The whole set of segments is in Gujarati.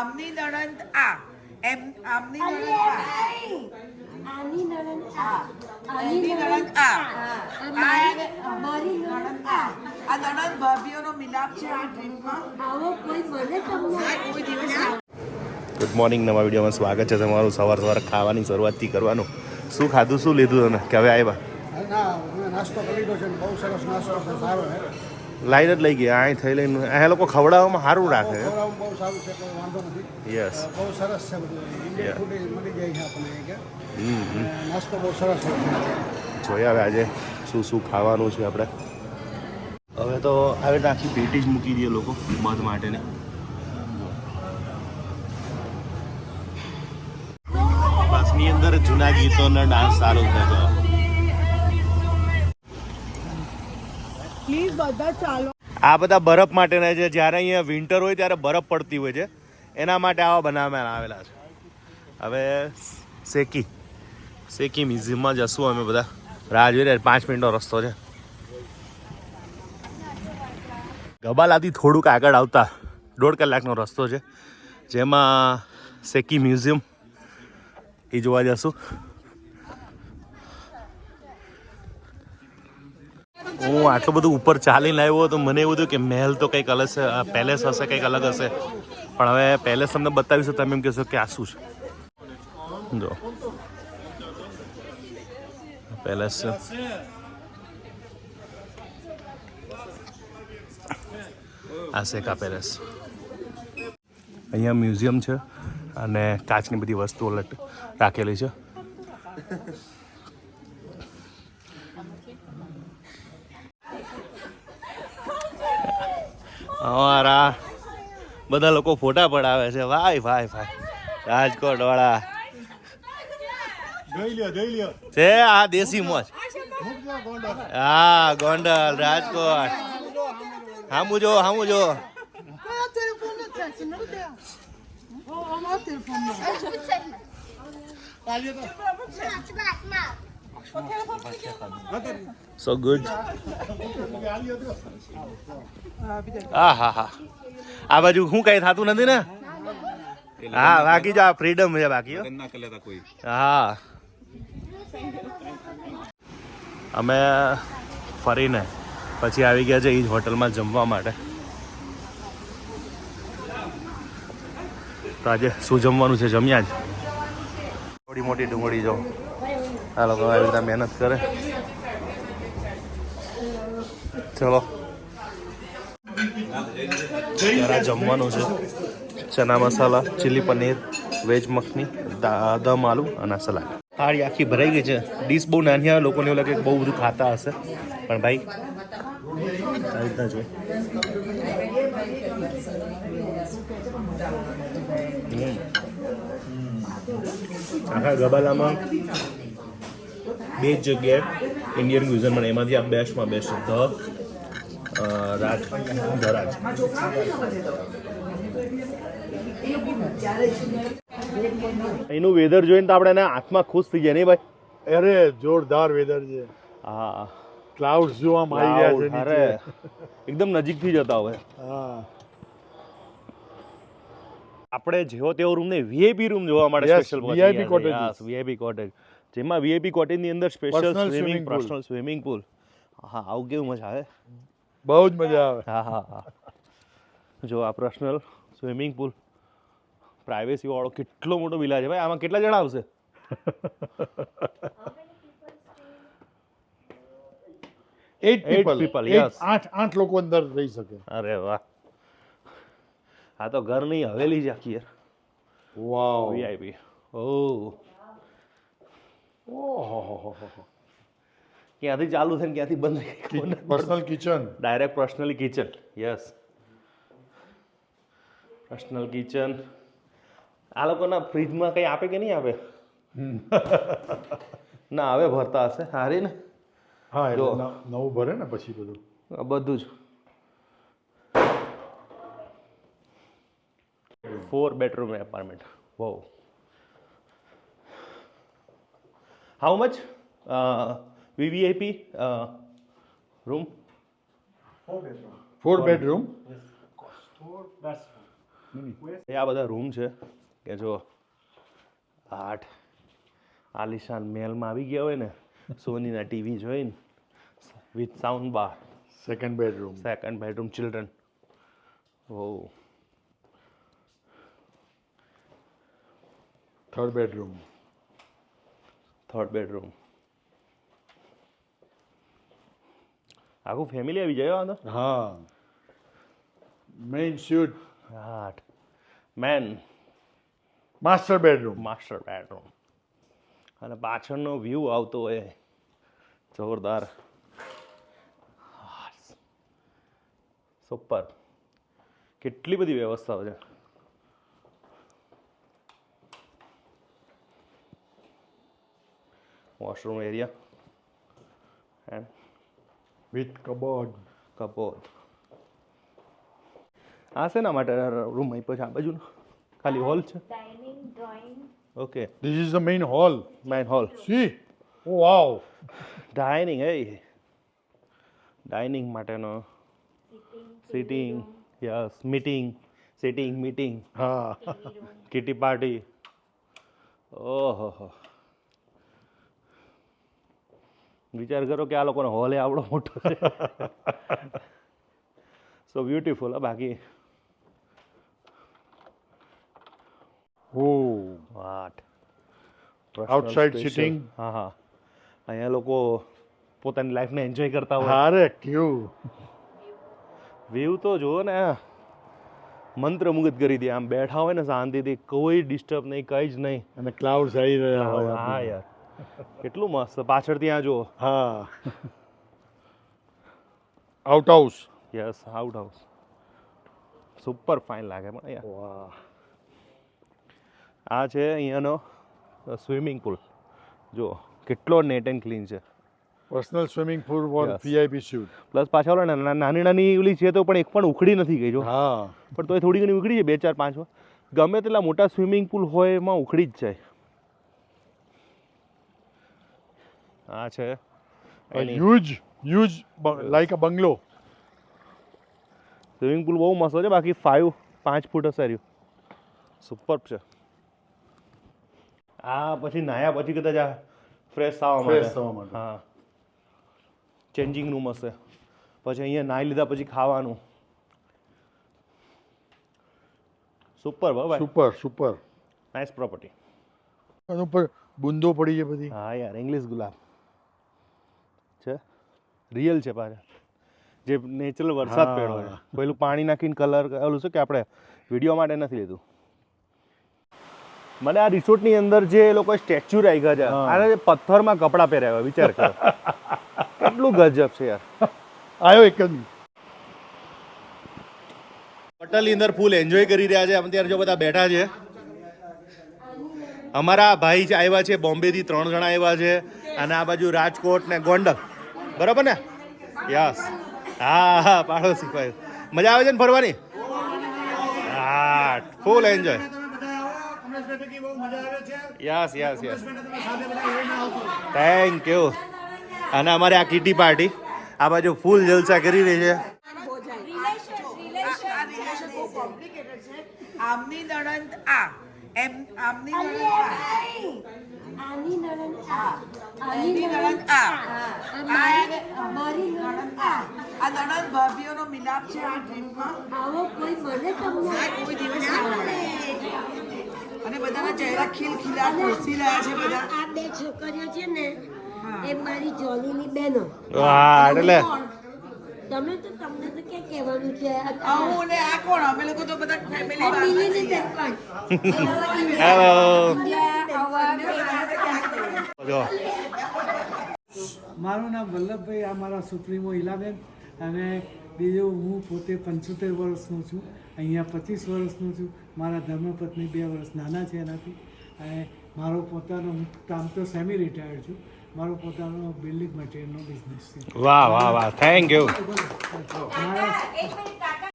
આમની નણંદ આ. એમ આમની નણંદ આ. આની નણંદ આ. આની નણંદ આ. આ. મારી નણંદ આ. આ નણંદ ભાભીઓનો મિલાપ છે આ ડ્રીમમાં આવો કોઈ મને તમને? કોઈ દિવસ. ગુડ મોર્નિંગ નવા વિડીયોમાં સ્વાગત છે તમારું સવાર સવારે ખાવાની શરૂઆતથી કરવાનું. શું ખાધું શું લીધું તમે કે હવે આવ્યા ના નાસ્તો કરી લીધો છે બહુ સરસ નાસ્તો છે સારો લાઈન જ લઈ ગયા અહીં થઈ લઈને અહીંયા લોકો ખવડાવવામાં સારું રાખે વાંધો નથી. યસ બહુ સરસ છે બધું. ઇન્ડિયન ફૂડ મળી જાય છે આપણને હમ હમ. અને નાસ્તો બહુ સરસ છે. જોઈએ હવે આજે શું શું ખાવાનું છે આપણે. હવે તો આવી રીતે આખી પેટી જ મૂકી દઈએ લોકો મધ માટેને. બસની અંદર જૂના ગીતોનો ડાન્સ સારો થતો આ બધા બરફ માટેના છે. જ્યારે અહીંયા વિન્ટર હોય ત્યારે બરફ પડતી હોય છે. એના માટે આવા બનાવવામાં આવેલા છે. હવે શેકી. શેકી મ્યુઝિયમમાં જશું અમે બધા. રાહ જોઈ રહ્યા પાંચ મિનિટનો રસ્તો છે. ગબાલાથી થોડુંક આગળ આવતા દોઢ કલાકનો રસ્તો છે. જેમાં શેકી મ્યુઝિયમ એ જોવા જશું. હું આટલું બધું ઉપર ચાલીને આવ્યો તો મને એવું હતું કે મહેલ તો કંઈક અલગ પેલેસ હશે, કંઈક અલગ હશે. પણ હવે પેલેસ તમને બતાવીશું તમે એમ કહેશો કે આ શું છે. જો. પેલેસ આ શેકા પેલેસ. અહીંયા મ્યુઝિયમ છે અને કાચની બધી વસ્તુઓ રાખેલી છે. અમારા બધા લોકો ફોટા પડાવે છે. ભાઈ ભાઈ ભાઈ રાજકોટ વાળા છે આ દેશી મોજ. હા ગોંડલ રાજકોટ. હામુ જો હામુ જો સો ગુડ હા હા હા આ બાજુ શું કઈ થતું નથી ને? હા બાકી જો આ ફ્રીડમ છે બાકી હા. અમે ફરીને પછી આવી ગયા છે એ જ હોટલમાં જમવા માટે. તો આજે શું જમવાનું છે? જમ્યા જ? થોડી મોટી ડુંગળી જો. આ લોકો આવી રીતે મહેનત કરે. ચલો. જરા જમવાનું છે. ચના મસાલા, ચીલી પનીર, વેજ મખની દમ આલુ અને સલાડ. થાળી આખી ભરાઈ ગઈ છે. ડીશ બહુ નાની આવે, લોકોને એવું લાગે બહુ બધું ખાતા હશે. પણ ભાઈ આવી રીતના હમ. આખા ગબાલામાં બે જ જગ્યાએ ઇન્ડિયન ક્યુઝન મળે. એમાંથી આ બેસ્ટમાં બેસ્ટ ધ રાજ. ધરાજ. રાજ એનું વેધર જોઈને તો આપણે એના હાથમાં ખુશ થઈ જાય નહીં ભાઈ? અરે જોરદાર વેધર છે. હા. ક્લાઉડ જોવા આવી રહ્યા છે અરે. એકદમ નજીકથી જતા હોય. હા. આપણે જેવો તેવો રૂમ નહીં વીઆઈપી રૂમ જોવા માટે Yes, special VIP cottage VIP cottage જેમાં વીઆઈપી કોટેજની અંદર special swimming personal swimming pool હા આવું કેવું મજા આવે? બહુ જ મજા આવે. હા હા હા. જો આ પર્સનલ સ્વિમિંગ પૂલ પ્રાઇવેસી વાળો કેટલો મોટો વિલા છે. ભાઈ આમાં કેટલા જણા આવશે? Eight Eight people people, yes. આઠ આઠ લોકો અંદર રહી શકે. અરે વાહ. આ તો ઘરની હવેલી જ આખી યાર. વાવ વીઆઈપી ઓ ઓહો. ક્યાંથી ચાલુ થઈને ક્યાંથી બંધ personal kitchen direct personally kitchen yes personal kitchen આ લોકોના ફ્રીજમાં કંઈ આપે કે નહીં આપે? ના હવે ભરતા હશે. હારી ને? હા જો. નવું ભરે ને પછી બધું. બધું જ. ફોર બેડરૂમ એપાર્ટમેન્ટ વો how much VVIP room four bedroom એ આ બધા રૂમ છે કે જો આઠ આલિશાન મહેલમાં આવી ગયા હોય ને સોનીના ટીવી જોઈને with sound bar second bedroom second bedroom children O third bedroom third bedroom આખું ફેમિલી આવી જાય હો અંદર. હા. મેઇન સ્યુટ આઠ મેન માસ્ટર બેડરૂમ માસ્ટર બેડરૂમ અને પાછળનો વ્યૂ આવતો હોય. જોરદાર. સુપર કેટલી બધી વ્યવસ્થાઓ છે. Washroom area and with cupboard cupboard આ શેના માટે રૂમ આપ્યો છે આ બાજુ ખાલી હોલ છે. Dining drawing okay this is the main hall main hall see oh wow dining hey dining માટેનો sitting yes meeting sitting meeting હા. કિટી પાર્ટી ઓહો હો વિચાર કરો કે આ લોકોનો હોલે આવડો મોટો છે. સો બ્યુટીફુલ બાકી. ઓ વાટ Outside sitting. હા હા. અહીંયા લોકો પોતાની લાઈફને એન્જોય કરતા હોય. હારે ક્યુ. વ્યૂ તો જુઓ ને. મંત્રમુગ્ધ કરી દે. આમ બેઠા હોય ને શાંતિથી કોઈ ડિસ્ટર્બ નહીં કંઈ જ નહીં. અને ક્લાઉડ્સ આવી રહ્યા હોય હા યાર. કેટલું મસ્ત. પાછળ ત્યાં જુઓ. હા. Outhouse yes outhouse super fine લાગે પણ યાર. વાહ. આ છે અહીંયાનો સ્વિમિંગ પુલ જુઓ કેટલો નેટ એન્ડ ક્લીન છે. Personal swimming pool for. VIP suite plus પાછા ઓલા નાની નાની ઓલી છે તો પણ એક પણ ઉખડી નથી ગઈ જો. હા. પણ તોય થોડી ઘણી ઉખડી છે બે ચાર પાંચ ગમે તેટલા મોટા સ્વિમિંગ પુલ હોય એમાં ઉખડી જ જાય. આ છે huge huge like a bungalow swimming pool બહુ મસ્ત છે બાકી ફાઈવ પાંચ ફૂટ હશે રહ્યું સુપર છે. આ પછી નાયા પછી કદાચ આ ફ્રેશ થવા માટે થવા માટે. હા. ચેન્જિંગ રૂમ હશે. પછી અહીંયા નાહી લીધા પછી ખાવાનું. સુપર ભાઈ. સુપર સુપર નાઇસ પ્રોપર્ટી બુંદો પડી છે બધી હા યાર ઇંગ્લિશ ગુલાબ. રિયલ છે પાછા. જે નેચરલ વરસાદ. પડ્યો છે પેલું પાણી નાખીને કલર ઓલું શું કે આપણે વીડિયો માટે નથી લીધું. મને આ રિસોર્ટની અંદર જે એ લોકો સ્ટેચ્યુ રાખ્યા છે. આને જે પથ્થરમાં કપડાં પહેરાવ્યા વિચાર કરો. કેટલું ગજબ છે યાર. આવ્યો એક જ હોટલની અંદર ફૂલ એન્જોય કરી રહ્યા છે. અત્યારે જો બધા બેઠા છે. અમારા ભાઈ છે આવ્યા છે બોમ્બેથી ત્રણ જણા આવ્યા છે. અને આ બાજુ રાજકોટ ને ગોંડલ. બરાબર ને? યસ. હા હા, પાડોશી ભાઈ. મજા આવે છે ને ફરવાની? હા full enjoy yes yes yes. Thank you અને અમારે આ કીટી પાર્ટી આ બાજુ ફૂલ જલસા કરી રહી છે. આમની નણંદ આ. એમ આમની નણંદ આની નણંદ આ એની નણંદ આ મારી નણંદ આ આ નણંદ ભાભીઓનો મિલાપ છે આ ડ્રીમમાં આવો કોઈ મને તમને કોઈ દિવસ મળે. અને બધાના ચહેરા ખીલ ખીલા ખુશી રહ્યા છે બધા. આ બે છોકરીઓ છે ને એ મારી જોલીની બહેનો. વાહ એટલે તમે તો તમને તો કે કહેવાનું છે? આ- આ હું ને આ કોણ? અમે લોકો તો બધા ફેમિલી પણ. હેલો જો મારું નામ વલ્લભભાઈ આ મારા સુપ્રીમો ઇલાબેન અને બીજું હું પોતે પંચોતેર વર્ષનો છું અહીંયા પચીસ વર્ષનો છું. મારા ધર્મપત્ની બે વર્ષ નાના છે એનાથી. અને મારો પોતાનો હું કામ તો સેમી રિટાયર્ડ છું. મારો પોતાનો બિલ્ડિંગ મટીરિયલનો બિઝનેસ છે. વાહ વાહ વાહ. થેન્ક યુ મારા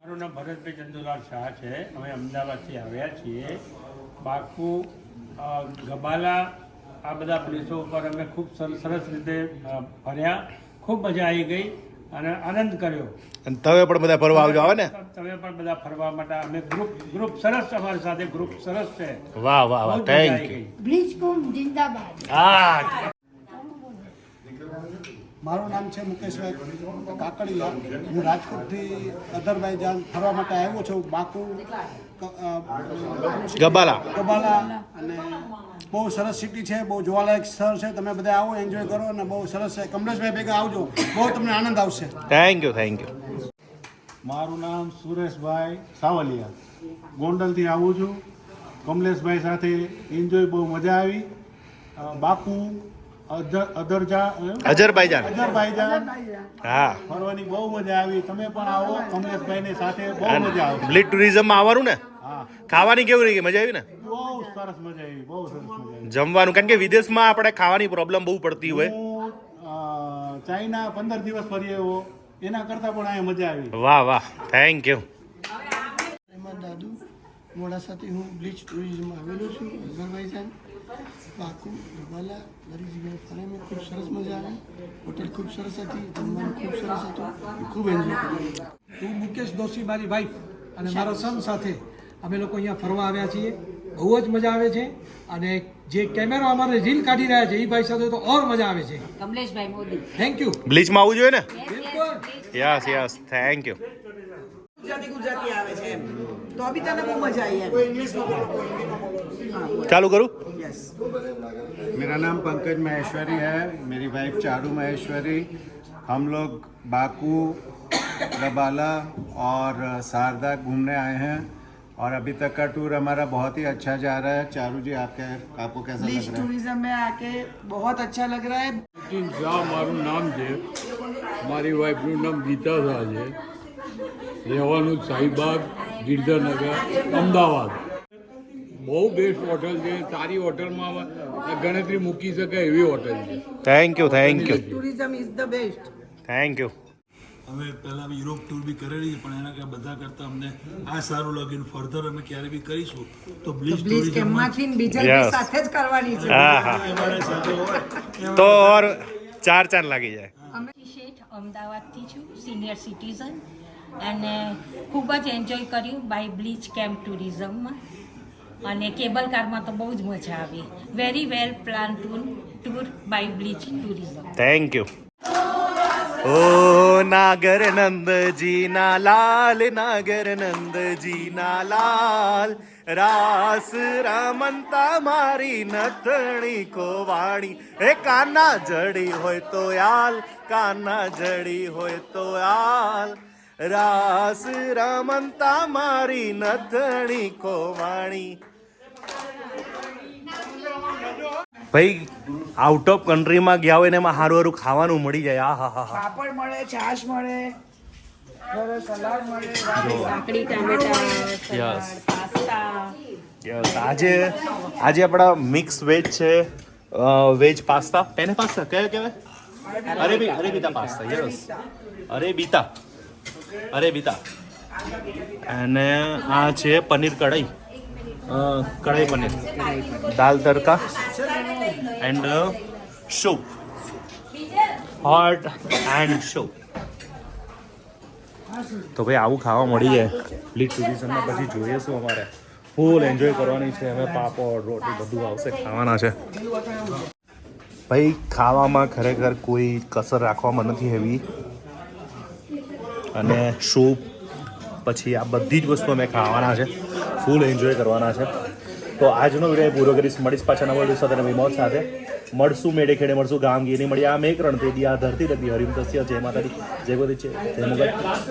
મારું નામ ભરતભાઈ ચંદુલાલ શાહ છે. અમે અમદાવાદથી આવ્યા છીએ. બાકુ ગબાલા આ બધા પ્લેસો ઉપર અમે ખૂબ સરસ સરસ રીતે ફર્યા. ખૂબ મજા આવી ગઈ. અને આનંદ કર્યો. અને તમે પણ બધા ફરવા આવજો આવે ને? તમે પણ બધા ફરવા માટે અમે ગ્રુપ ગ્રુપ સરસ અમારી સાથે ગ્રુપ સરસ છે. વાહ વાહ વાહ થેન્ક યુ બ્લીચ કોમ જિંદાબાદ. હા. મારું નામ છે મુકેશભાઈ કાકડિયા. હું રાજકોટથી અધરભાઈજાન ફરવા માટે આવ્યો છું બાકુ ગબાલા. ગબાલા અને બહુ સરસ સિટી છે બહુ જોવાલાયક સ્થળ છે. તમે બધા આવો એન્જોય કરો અને બહુ સરસ છે. કમલેશભાઈ ભેગા આવજો. બહુ તમને આનંદ આવશે. થેન્ક યુ થેન્ક યુ મારું નામ સુરેશભાઈ સાવલિયા. ગોંડલથી આવું છું. કમલેશભાઈ સાથે એન્જોય બહુ મજા આવી. બાકુ અધર અધરજા અજરબાઈજાન અજરબાઈજાન હા. ફરવાની બહુ મજા આવી. તમે પણ આવો કમલેશભાઈની સાથે બહુ મજા આવે બ્લીડ ટુરિઝમમાં આવવાનું ને? ખાવાની કેવી રહી મજા આવી ને? બહુ સરસ મજા આવી બહુ સરસ મજા આવી. જમવાનું કારણ કે વિદેશમાં આપણે ખાવાની પ્રોબ્લેમ બહુ પડતી હોય. ચાઇના પંદર દિવસ ફરી આવ્યો એના કરતાં પણ અહીંયા મજા આવી. વાહ વાહ. થેન્ક યુ એમાં દાદુ મોડાસાથી હું બ્લીચ ટુરિઝમમાં આવેલો છું અઝરબાઈજાન બાકુ ગબાલા દરેક જગ્યાએ ફરે મેં. ખૂબ સરસ મજા આવી. હોટેલ ખૂબ સરસ હતી જમવાનું ખૂબ સરસ હતું. ખૂબ એન્જોય કર્યું. હું મુકેશ દોશી મારી વાઈફ અને મારો સન સાથે અમે લોકો અહીંયા ફરવા આવ્યા છીએ બહુ જ મજા આવે છે અને જે કેમેરો અમારે રીલ કાઢી રહ્યા છે એ ભાઈ સાથે તો ઓર મજા આવે છે કમલેશભાઈ મોદી થેન્ક યુ બ્લીચમાં આવવું જોઈએ ને બિલકુલ yes yes thank you Gujarati Gujarati આવે છે એમ તો બી તને બહુ મજા આવી એમ ચાલુ કરું યસ मेरा नाम पंकज महेश्वरी है मेरी वाइफ चारू महेश्वरी हम लोग बाकू गबाला और शारदा घूमने आए हैं और अभी तक का टूर हमारा बहुत ही अच्छा जा रहा है चारू जी आपके आपको कैसा बीच लग रहा है टूरिज्म में आके बहुत अच्छा लग रहा है નીતિન શાહ મારું નામ છે મારી વાઈફનું નામ ગીતા શાહ છે રહેવાનું શાહીબાગ ગિરધરનગર અમદાવાદ બહુ બેસ્ટ હોટલ છે સારી હોટલમાં ગણતરી મૂકી શકાય એવી હોટલ છે thank you thank you tourism is the best thank you અમે પહેલાં યુરોપ ટૂર બી કરેલી છે પણ એના બધા કરતાં અમને આ સારું લાગ્યું ફર્ધર અમે ક્યારે બી કરીશું તો બ્લીચ પ્લીઝ ટુરિઝમમાં કેમ્પમાંથી ને બીજા સાથે જ કરવાની છે. હા સાથે હોય. તો ઓર ચાર ચાર લાગી જાય. શેઠ અમદાવાદથી છું સિનિયર સિટીઝન અને ખૂબ જ એન્જોય કર્યું બાય બ્લીચ કેમ્પ ટુરિઝમમાં અને કેબલ કારમાં તો બહુ જ મજા આવી. Very well plan tour tour by bleach tourism thank you ઓ નાગર નંદજી ના લાલ નાગર નંદજી ના લાલ રાસ રામંતા મારી નથણી કોવાણી. એ કાના જડી હોય તો યાલ, કાના જડી હોય તો યાલ. રાસ રામંતા મારી નથણી કોવાણી. ભાઈ આઉટ ઓફ કન્ટ્રીમાં ગયા હોય ને એમાં સારું સારું ખાવાનું મળી જાય. આ હા હા હા. પાપડ મળે છાશ મળે સરસ સલાડ મળે કાકડી ટામેટા Yes. પાસ્તા. યસ આજે આજે આપણા મિક્સ વેજ છે વેજ પાસ્તા. Penne pasta? કયા કહેવાય? અરે બી અરે બીતા પાસ્તા. યસ અરે બીતા અરે બીતા અને આ છે પનીર કઢાઈ. Kadai paneer. Dal tadka. And soup hot and soup તો ભાઈ આવું ખાવા મળી જાય. ટુરિઝમમાં પછી જોઈએ શું અમારે. ફૂલ એન્જોય કરવાની છે. અમે પાપડ રોટી બધું આવશે, ખાવાના છે. ભાઈ, ખાવામાં ખરેખર કોઈ કસર રાખવામાં નથી હેવી. અને સૂપ પછી આ બધી જ વસ્તુ અમે ખાવાના છે. ફૂલ એન્જોય કરવાના છે. તો આજનો વીડિયો પૂરો કરીશ. મળીશ પાછા નવા વીડિયો સાથે નવી મોત સાથે. મળશું મેળે ખેડે મળશું ગામ ગીરી મળી આ મેક રણ તે આ ધરતી હતી. હરિમ તસ્ય જય માતાજી. જય ગોદી છે જય મગર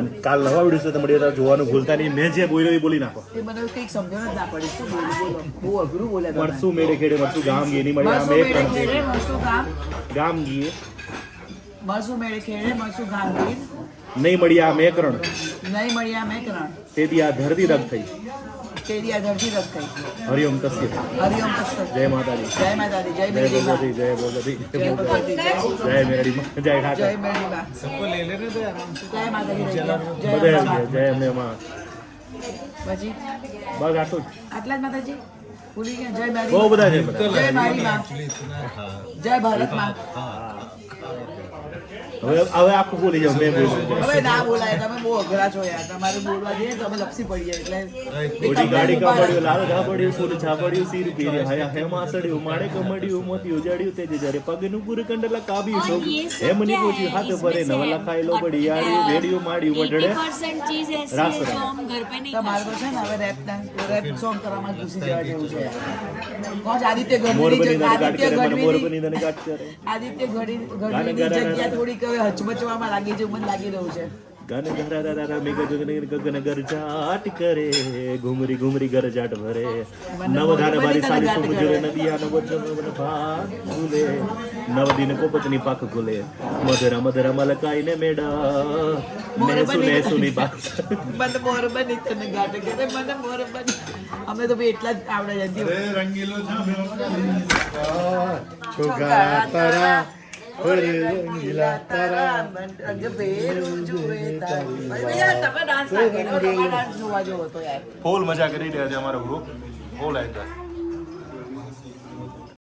અને કાલ નવા વીડિયો સાથે મળીએ જોવાનું ભૂલતા નહીં. મેં જે બોલ્યો એ બોલી નાખો. એ બધું કંઈક સમજણ જ ના પડી. શું બોલું? બહુ અઘરું બોલે મળશું મેળે ખેડે મળશું ગામ ગીરી મળી આ મળશું કરણ મેળે રણ તે ગામ. ગામ ગીએ મળશું મેળે ખેડે મળશું ગામ ગીર નહીં મળી આ મેક રણ. નહીં મળ્યા મેં કરણ તેથી આ ધરતી રગ થઈ. તેરી આ ધરતી રદ થઈ હરિઓમ તસ્ય હરિઓમ તસ્ત જય માતાજી જય માતાજી જય જય મેરડી માં ભગવતી જય ભગવતી જય ભગવતી જય જય મેરડી માં જય ઠાકર જય મેરડી માં જય માતાજી જય જય બધે અંબા. જય એમને માં પછી બસ આટલું જ આટલા જ માતાજી ભૂલી ગયા જય મારી બહુ બધા છે બધા જય મારી માં જય ભારતમાં હવે હવે આખું બોલી જાવ મેં બોલ્યું હવે ના બોલાય તમે બહુ અઘરા છો યાર. તમારે બોલવા જઈએ તમે લપસી પડી જાય એટલે ઓડી ગાડી કા પડ્યું લાલ કા પડ્યું છા પડ્યું સિર પીરે. હયા હે સડ્યું માણે કમડ્યું મોતી ઉજાડ્યું તે જ્યારે પગનું પૂર કંડલા કાબી છો હે મની પૂછ્યું હાથ ભરે નવ લખાયેલો બડી યારી વેડિયો માડ્યું વડડે રાસ તમારે તો છે ને હવે રેપ ડાન્સ રેપ સોંગ કરવામાં ઘૂસી જવા જેવું છે. કોણ આદિત્ય ગઢવી આદિત્ય ગઢવી આદિત્ય ગઢવી જગ્યા થોડીક હવે હચમચવામાં લાગી છે મને લાગી રહ્યું છે. ગન ઘરા રા રા મેઘ ગગન ગગન ગરજાટ કરે ઘુમરી ઘુમરી ગરજાટ ભરે. નવ ધાર બારી સારી સમુદ્ર નદિયા નવ જમવન ભાગ ભૂલે. નવ દિન કોપતની પાક ખુલે. મધરા મધરા મલકાઈને મેડા ને સુને સુની પાક મને મોરબની તને ગાટ કરે. મને મોરબની અમે તો ભાઈ એટલા જ આવડે જતી રંગીલો છોકરા તારા. રંગીલા તારા ફૂલ મજા કરી રહ્યા છે અમારો ગ્રુપ ફૂલ એન્જોય